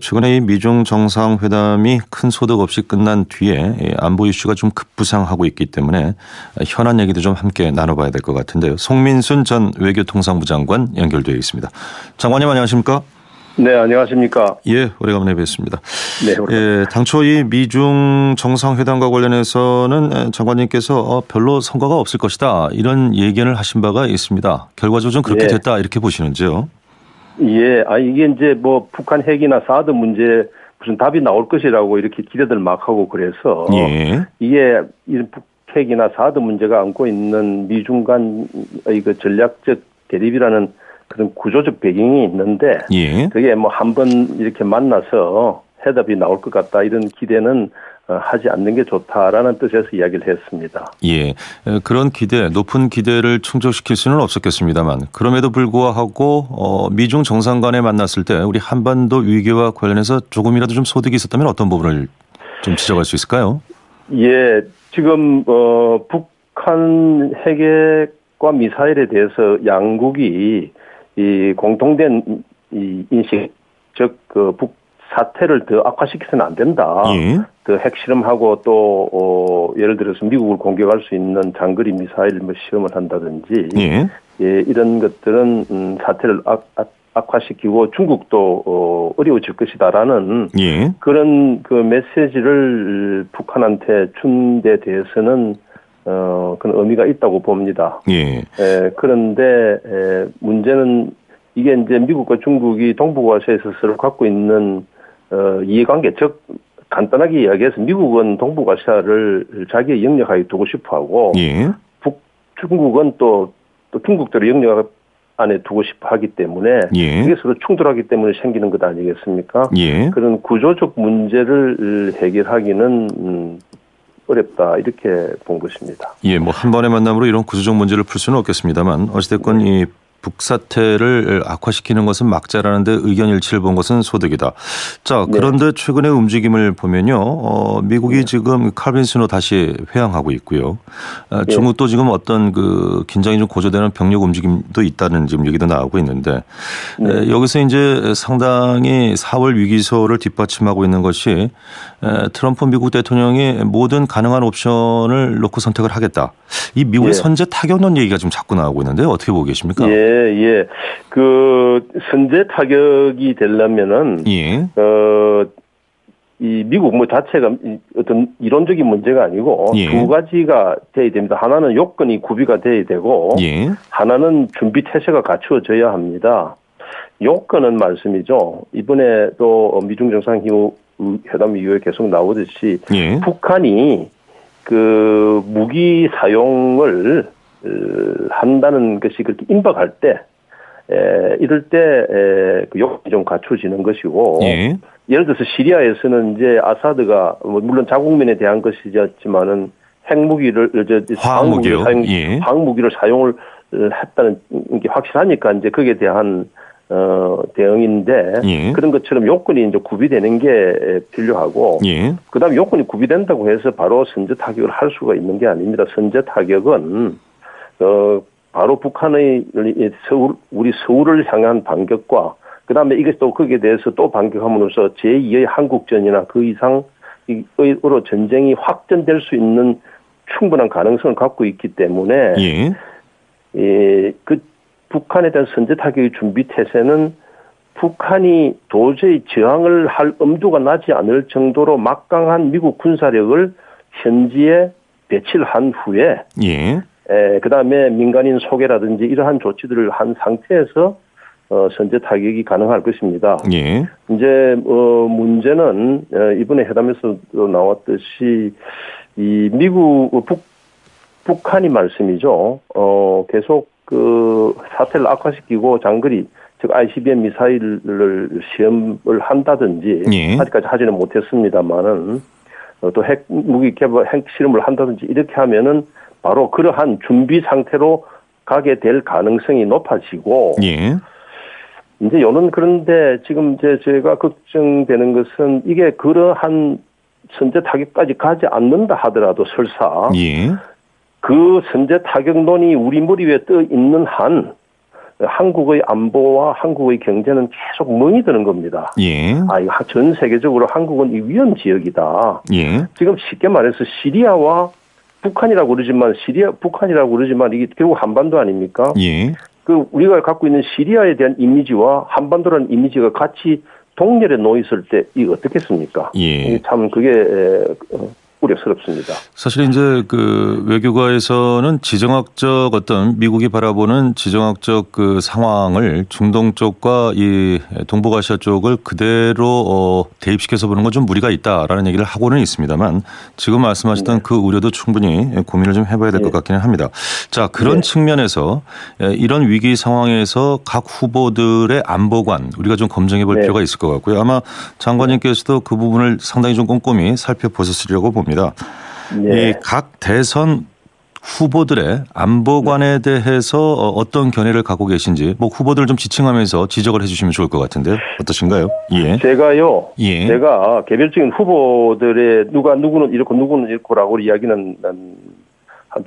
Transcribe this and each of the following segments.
최근에 이 미중 정상회담이 큰 소득 없이 끝난 뒤에 안보 이슈가 좀 급부상하고 있기 때문에 현안 얘기도 좀 함께 나눠봐야 될 것 같은데요. 송민순 전 외교통상부 장관 연결되어 있습니다. 장관님 안녕하십니까? 네, 안녕하십니까? 예, 오래간만에 뵙습니다. 네, 예, 당초 이 미중 정상회담과 관련해서는 장관님께서 어, 별로 성과가 없을 것이다 이런 예견을 하신 바가 있습니다. 결과적으로 좀 그렇게 예. 됐다 이렇게 보시는지요? 예, 아 이게 이제 뭐 북한 핵이나 사드 문제 무슨 답이 나올 것이라고 이렇게 기대들 막 하고 그래서 예. 이게 이 북핵이나 사드 문제가 안고 있는 미중 간의 그 전략적 대립이라는 그런 구조적 배경이 있는데 예. 그게 뭐 한 번 이렇게 만나서 해답이 나올 것 같다 이런 기대는 어, 하지 않는 게 좋다라는 뜻에서 이야기를 했습니다. 예. 에, 그런 기대, 높은 기대를 충족시킬 수는 없었겠습니다만 그럼에도 불구하고 어, 미중 정상 간에 만났을 때 우리 한반도 위기와 관련해서 조금이라도 좀 소득이 있었다면 어떤 부분을 좀 지적할 수 있을까요? 예, 지금 어 북한 핵과 미사일에 대해서 양국이 이 공통된 이 인식, 즉 그 북 사태를 더 악화시켜서는 안 된다. 예. 더 핵실험하고 또 어, 예를 들어서 미국을 공격할 수 있는 장거리 미사일 뭐 시험을 한다든지 예. 예, 이런 것들은 음, 사태를 악, 악, 악화시키고 중국도 어, 어려워질 것이다라는 예. 그런 그 메시지를 북한한테 준 데 대해서는 어 그런 의미가 있다고 봅니다. 예. 에, 그런데 에, 문제는 이게 이제 미국과 중국이 동북아시아에서 서로 갖고 있는 어 이해관계 즉 간단하게 이야기해서 미국은 동북아시아를 자기의 영역하에 두고 싶어하고 예. 북 중국은 또 또 중국대로 영역 안에 두고 싶어 하기 때문에 예. 이게 서로 충돌하기 때문에 생기는 것 아니겠습니까? 예. 그런 구조적 문제를 해결하기는 음, 어렵다 이렇게 본 것입니다. 예, 뭐 한 번의 만남으로 이런 구조적 문제를 풀 수는 없겠습니다만 어찌됐건 이 북사태를 악화시키는 것은 막자라는데 의견 일치를 본 것은 소득이다. 자, 네. 그런데 최근의 움직임을 보면요, 어, 미국이 지금 칼빈 스노 다시 회항하고 있고요. 어, 네. 중국도 지금 어떤 그 긴장이 좀 고조되는 병력 움직임도 있다는 지금 얘기도 나오고 있는데 네. 에, 여기서 이제 상당히 4월 위기소를 뒷받침하고 있는 것이 에, 트럼프 미국 대통령이 모든 가능한 옵션을 놓고 선택을 하겠다. 이 미국의 예. 선제 타격론 얘기가 좀 자꾸 나오고 있는데 어떻게 보고 계십니까? 예, 예. 그 선제 타격이 되려면은 예. 어. 이 미국 뭐 자체가 이 어떤 이론적인 문제가 아니고 예. 두 가지가 돼야 됩니다. 하나는 요건이 구비가 돼야 되고 예. 하나는 준비 태세가 갖추어져야 합니다. 요건은 말씀이죠. 이번에 또 미중 정상 회담 이후에 계속 나오듯이 예. 북한이 그 무기 사용을 어, 한다는 것이 그렇게 임박할 때 에, 이럴 때그 요건이 좀 갖춰지는 것이고 예. 예를 들어서 시리아에서는 이제 아사드가 뭐 물론 자국민에 대한 것이지만은 핵무기를 저, 저 화학무기요? 사용, 예. 화학무기를 사용을 했다는 게 확실하니까 이제 거기에 대한 어 대응인데 예. 그런 것처럼 요건이 이제 구비되는 게 필요하고 예. 그다음 에 요건이 구비된다고 해서 바로 선제 타격을 할 수가 있는 게 아닙니다. 선제 타격은 어 바로 북한의 이 서울 우리 서울을 향한 반격과 그 다음에 이게 또 거기에 대해서 또 반격함으로써 제2의 한국전이나 그 이상으로 전쟁이 확전될 수 있는 충분한 가능성을 갖고 있기 때문에 예. 예, 그 북한에 대한 선제 타격의 준비 태세는 북한이 도저히 저항을 할 엄두가 나지 않을 정도로 막강한 미국 군사력을 현지에 배치를 한 후에 예. 에, 그다음에 민간인 소개라든지 이러한 조치들을 한 상태에서 어, 선제 타격이 가능할 것입니다. 예. 이제 어 문제는 어, 이번에 회담에서도 나왔듯이 이 미국 북 북한이 말씀이죠. 어 계속 그 사태를 악화시키고 장거리 즉 ICBM 미사일을 시험을 한다든지 예. 아직까지 하지는 못했습니다만은 어, 또 핵무기 개발 핵 실험을 한다든지 이렇게 하면은 바로 그러한 준비 상태로 가게 될 가능성이 높아지고 예. 이제 요는 그런데 지금 이제 제가 걱정되는 것은 이게 그러한 선제 타격까지 가지 않는다 하더라도 설사 예. 그 선제 타격론이 우리 머리 위에 떠 있는 한 한국의 안보와 한국의 경제는 계속 멍이 드는 겁니다. 예. 아, 이거 전 세계적으로 한국은 이 위험 지역이다. 예. 지금 쉽게 말해서 시리아와 북한이라고 그러지만 시리아 북한이라고 그러지만 이게 결국 한반도 아닙니까? 예. 그 우리가 갖고 있는 시리아에 대한 이미지와 한반도라는 이미지가 같이 동렬에 놓여 있을 때 이거 어떻겠습니까? 예. 참 그게 에, 어, 우려스럽습니다. 사실 이제 그 외교가에서는 지정학적 어떤 미국이 바라보는 지정학적 그 상황을 중동 쪽과 이 동북아시아 쪽을 그대로 어 대입시켜서 보는 건 좀 무리가 있다라는 얘기를 하고는 있습니다만 지금 말씀하셨던 그 우려도 충분히 고민을 좀 해봐야 될것 네. 같기는 합니다. 자 그런 네. 측면에서 에, 이런 위기 상황에서 각 후보들의 안보관 우리가 좀 검증해 볼 네. 필요가 있을 것 같고요. 아마 장관님께서도 그 부분을 상당히 좀 꼼꼼히 살펴보셨으리라고 봅니다. 네. 이각 대선 후보들의 안보관에 대해서 어, 어떤 견해를 갖고 계신지 뭐 후보들을 좀 지칭하면서 지적을 해주시면 좋을 것 같은데요. 어떠신가요? 예. 제가요. 예. 제가 개별적인 후보들의 누가 누구는 이렇고 누구는 이렇고라고 이야기는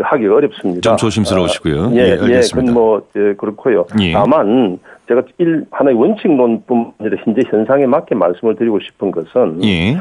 하기 어렵습니다. 좀 조심스러우시고요. 아, 예, 예, 예, 알겠습니다. 뭐 예, 그렇고요. 예. 다만 제가 일 하나의 원칙론뿐 아니라 현재 현상에 맞게 말씀을 드리고 싶은 것은 예.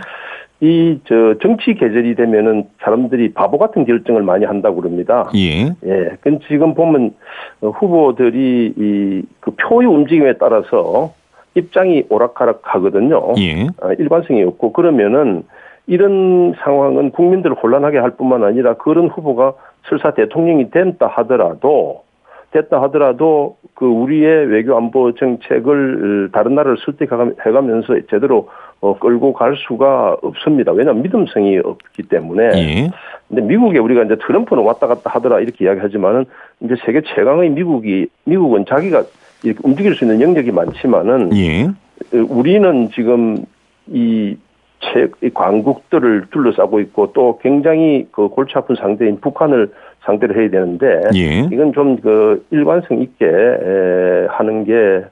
이 저 정치 계절이 되면은 사람들이 바보 같은 결정을 많이 한다고 그럽니다. 예. 예. 근 지금 보면 어, 후보들이 이 그 표의 움직임에 따라서 입장이 오락가락 하거든요. 예. 아, 일관성이 없고 그러면은 이런 상황은 국민들을 혼란하게 할 뿐만 아니라 그런 후보가 설사 대통령이 된다 하더라도 됐다 하더라도 그 우리의 외교 안보 정책을 다른 나라를 설득해가면서 제대로 어, 끌고 갈 수가 없습니다. 왜냐하면 믿음성이 없기 때문에. 예. 근데 미국에 우리가 이제 트럼프는 왔다 갔다 하더라 이렇게 이야기하지만은 이제 세계 최강의 미국이 미국은 자기가 이렇게 움직일 수 있는 영역이 많지만은 예. 어, 우리는 지금 이, 체, 이 광국들을 둘러싸고 있고 또 굉장히 그 골치 아픈 상대인 북한을 상대로 해야 되는데 예. 이건 좀 그 일관성 있게 에, 하는 게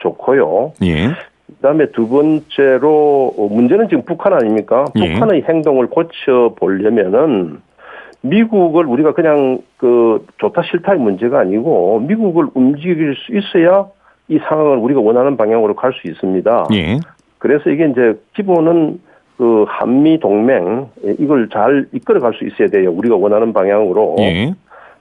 좋고요. 예. 그다음에 두 번째로 어, 문제는 지금 북한 아닙니까? 예. 북한의 행동을 고쳐 보려면은 미국을 우리가 그냥 그 좋다 싫다의 문제가 아니고 미국을 움직일 수 있어야 이 상황을 우리가 원하는 방향으로 갈 수 있습니다. 예. 그래서 이게 이제 기본은 그 한미 동맹 예, 이걸 잘 이끌어 갈 수 있어야 돼요. 우리가 원하는 방향으로. 예.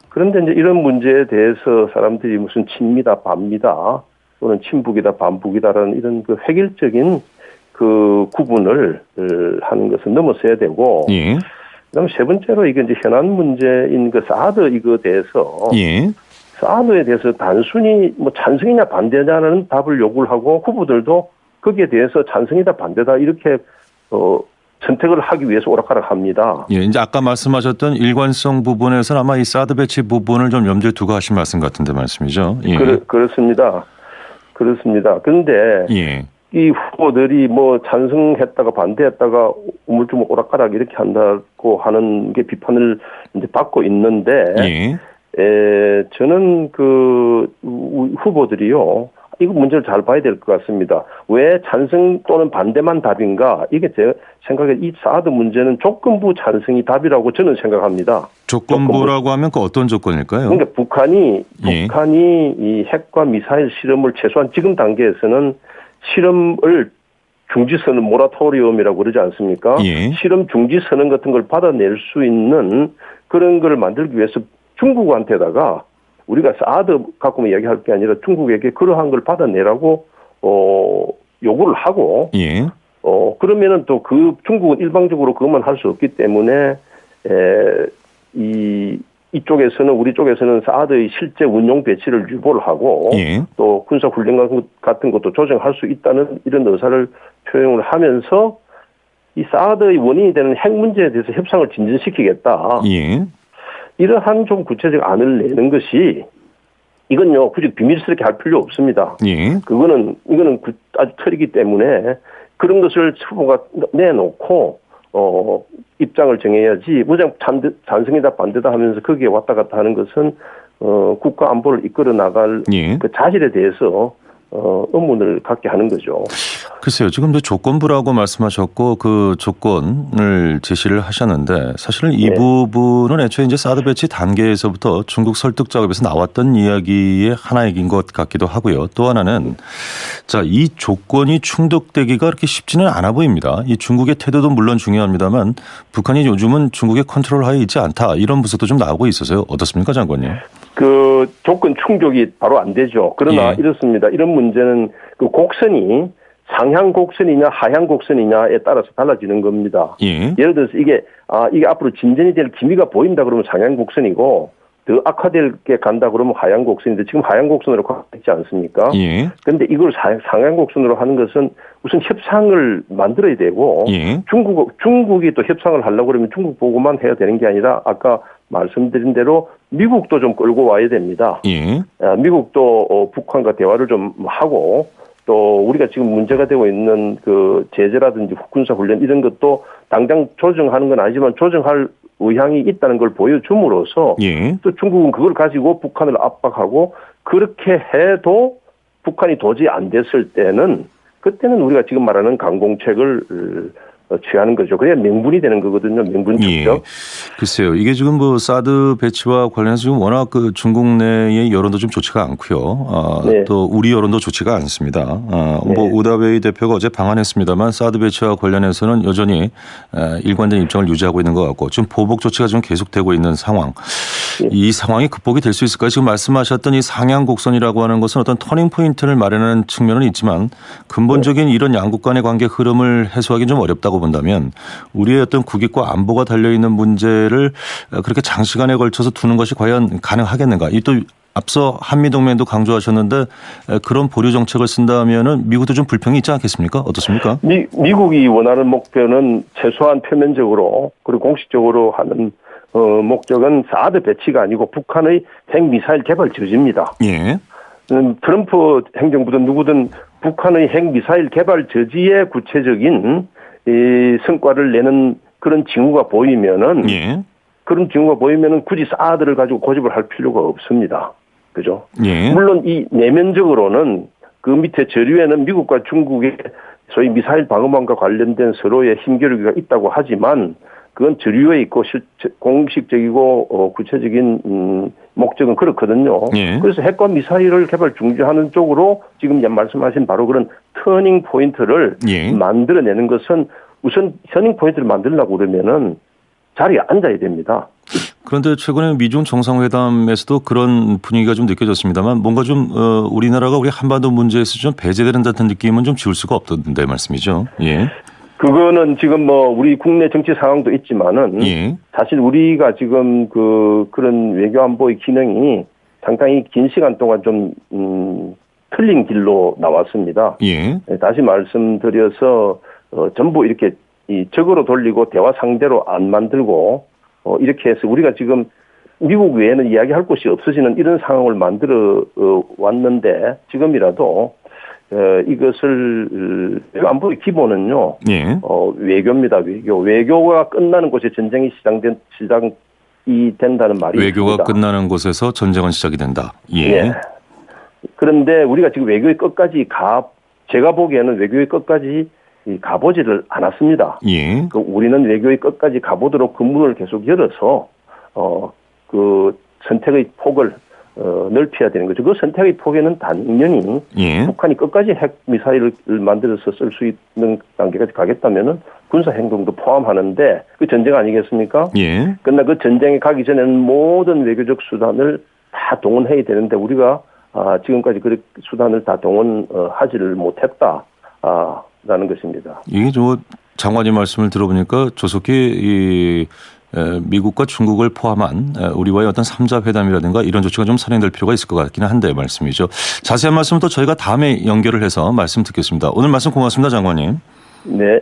그런데 이제 이런 문제에 대해서 사람들이 무슨 친미다 반미다 또는 친북이다 반북이다라는 이런 그 획일적인 그 구분을 어, 하는 것은 넘어서야 되고 예. 그다음 세 번째로 이게 이제 현안 문제인 그 사드 이거 대해서 예. 사드에 대해서 단순히 뭐 찬성이냐 반대냐는 답을 요구를 하고 후보들도 거기에 대해서 찬성이다 반대다 이렇게 어 선택을 하기 위해서 오락가락합니다. 예. 이제 아까 말씀하셨던 일관성 부분에서는 아마 이 사드 배치 부분을 좀 염두에 두고 하신 말씀 같은데 말씀이죠. 예. 그렇, 그렇습니다. 그렇습니다. 그런데 예. 이 후보들이 뭐 찬성했다가 반대했다가 우물쭈물 오락가락 이렇게 한다고 하는 게 비판을 이제 받고 있는데, 예. 에, 저는 그 우- 후보들이요, 이거 문제를 잘 봐야 될 것 같습니다. 왜 찬성 또는 반대만 답인가? 이게 제 생각에 이 사드 문제는 조건부 찬성이 답이라고 저는 생각합니다. 조건부라고 하면 그 어떤 조건일까요? 그러니까 북한이 예. 북한이 이 핵과 미사일 실험을 최소한 지금 단계에서는 실험을 중지선언 모라토리움이라고 그러지 않습니까? 예. 실험 중지 선언 같은 걸 받아낼 수 있는 그런 걸 만들기 위해서 중국한테다가 우리가 사드 갖고만 이야기할 게 아니라 중국에게 그러한 걸 받아내라고 어 요구를 하고 예. 어 그러면은 또 그 중국은 일방적으로 그것만 할 수 없기 때문에 에 이 이쪽에서는 우리 쪽에서는 사드의 실제 운용 배치를 유보를 하고 예. 또 군사 훈련 같은- 것도 조정할 수 있다는 이런 의사를 표명을 하면서 이 사드의 원인이 되는 핵 문제에 대해서 협상을 진전시키겠다. 예. 이러한 좀 구체적 안을 내는 것이 이건요 굳이 비밀스럽게 할 필요 없습니다. 예. 그거는 이거는 구- 아주 틀이기 때문에 그런 것을 후보가 내놓고 어 입장을 정해야지 무장 찬- 찬성이다 반대다 하면서 거기에 왔다 갔다 하는 것은 어 국가 안보를 이끌어 나갈 예. 그 자질에 대해서 어, 의문을 갖게 하는 거죠. 글쎄요. 지금 조건부라고 말씀하셨고 그 조건을 제시를 하셨는데 사실은 이 네. 부분은 애초에 이제 사드 배치 단계에서부터 중국 설득 작업에서 나왔던 이야기의 하나인 것 같기도 하고요. 또 하나는 자, 이 조건이 충족되기가 그렇게 쉽지는 않아 보입니다. 이 중국의 태도도 물론 중요합니다만 북한이 요즘은 중국의 컨트롤 하에 있지 않다. 이런 분석도 좀 나오고 있어서요. 어떻습니까, 장관님? 그 조건 충족이 바로 안 되죠. 그러나 예. 이렇습니다. 이런 문제는 그 곡선이 상향 곡선이냐 하향 곡선이냐에 따라서 달라지는 겁니다. 예. 예를 들어서 이게 아 이게 앞으로 진전이 될 기미가 보인다 그러면 상향 곡선이고 더 악화될 게 간다 그러면 하향 곡선인데 지금 하향 곡선으로 가고 있지 않습니까? 예. 그런데 이걸 사- 상향 곡선으로 하는 것은 우선 협상을 만들어야 되고 예. 중국 중국이 또 협상을 하려고 그러면 중국 보고만 해야 되는 게 아니라 아까 말씀드린 대로 미국도 좀 끌고 와야 됩니다. 예. 아, 미국도 어, 북한과 대화를 좀 하고 또 우리가 지금 문제가 되고 있는 그 제재라든지 군사 훈련 이런 것도 당장 조정하는 건 아니지만 조정할 의향이 있다는 걸 보여줌으로써 예. 또 중국은 그걸 가지고 북한을 압박하고 그렇게 해도 북한이 도저히 안 됐을 때는 그때는 우리가 지금 말하는 강공책을 어, 취하는 거죠. 그래야 명분이 되는 거거든요. 명분 예. 글쎄요. 이게 지금 뭐 사드 배치와 관련해서 지금 워낙 그 중국 내의 여론도 좀 좋지가 않고요. 아, 네. 또 우리 여론도 좋지가 않습니다. 아, 뭐 네. 우다베이 대표가 어제 방한했습니다만 사드 배치와 관련해서는 여전히 아, 일관된 입장을 유지하고 있는 것 같고 지금 보복 조치가 좀 계속되고 있는 상황. 예. 이 상황이 극복이 될 수 있을까요? 지금 말씀하셨던 이 상향 곡선이라고 하는 것은 어떤 터닝 포인트를 마련하는 측면은 있지만 근본적인 이런 양국 간의 관계 흐름을 해소하기는 좀 어렵다고 본다면 우리의 어떤 국익과 안보가 달려 있는 문제를 그렇게 장시간에 걸쳐서 두는 것이 과연 가능하겠는가? 이 또 앞서 한미 동맹도 강조하셨는데 그런 보류 정책을 쓴다면은 미국도 좀 불평이 있지 않겠습니까? 어떻습니까? 미, 미국이 원하는 목표는 최소한 표면적으로 그리고 공식적으로 하는 어, 목적은 사드 배치가 아니고 북한의 핵미사일 개발 저지입니다. 예. 음, 트럼프 행정부든 누구든 북한의 핵미사일 개발 저지의 구체적인 이 성과를 내는 그런 징후가 보이면은 예. 그런 징후가 보이면은 굳이 사드를 가지고 고집을 할 필요가 없습니다. 그죠? 예. 물론 이 내면적으로는 그 밑에 저류에는 미국과 중국의 소위 미사일 방어망과 관련된 서로의 힘겨루기가 있다고 하지만 그건 저류에 있고 실, 공식적이고 어, 구체적인 음, 목적은 그렇거든요. 예. 그래서 핵과 미사일을 개발 중지하는 쪽으로 지금 말씀하신 바로 그런 터닝 포인트를 예. 만들어내는 것은 우선 터닝 포인트를 만들려고 그러면은 자리에 앉아야 됩니다. 그런데 최근에 미중 정상회담에서도 그런 분위기가 좀 느껴졌습니다만 뭔가 좀 어, 우리나라가 우리 한반도 문제에서 좀 배제되는 듯한 느낌은 좀 지울 수가 없던데 말씀이죠. 예. 그거는 지금 뭐 우리 국내 정치 상황도 있지만은 예. 사실 우리가 지금 그 그런 외교 안보의 기능이 상당히 긴 시간 동안 좀 음, 틀린 길로 나왔습니다. 예. 네, 다시 말씀드려서 어, 전부 이렇게 이 적으로 돌리고 대화 상대로 안 만들고 어, 이렇게 해서 우리가 지금 미국 외에는 이야기할 곳이 없어지는 이런 상황을 만들어 어, 왔는데 지금이라도 어, 이것을 어, 안보의 기본은요. 예. 어, 외교입니다. 외교. 외교가 끝나는 곳에 전쟁이 시작된 시작이 된다는 말이 외교가 있습니다. 끝나는 곳에서 전쟁은 시작이 된다. 예. 예. 그런데 우리가 지금 외교의 끝까지 가 제가 보기에는 외교의 끝까지 이 가보지를 않았습니다. 예. 그 우리는 외교의 끝까지 가보도록 그 문을 계속 열어서 어 그 선택의 폭을 어, 넓혀야 되는 거죠. 그 선택의 폭에는 당연히 예. 북한이 끝까지 핵 미사일을 만들어서 쓸 수 있는 단계까지 가겠다면은 군사 행동도 포함하는데 그 전쟁 아니겠습니까? 예. 그러나 그 전쟁에 가기 전에는 모든 외교적 수단을 다 동원해야 되는데 우리가 아, 지금까지 그 수단을 다 동원하지를 못했다. 아, 라는 것입니다. 이게 저 장관님 말씀을 들어보니까 조속히 이 에, 미국과 중국을 포함한 에, 우리와의 어떤 삼자 회담이라든가 이런 조치가 좀 선행될 필요가 있을 것 같기는 한데 말씀이죠. 자세한 말씀은 또 저희가 다음에 연결을 해서 말씀 듣겠습니다. 오늘 말씀 고맙습니다, 장관님. 네.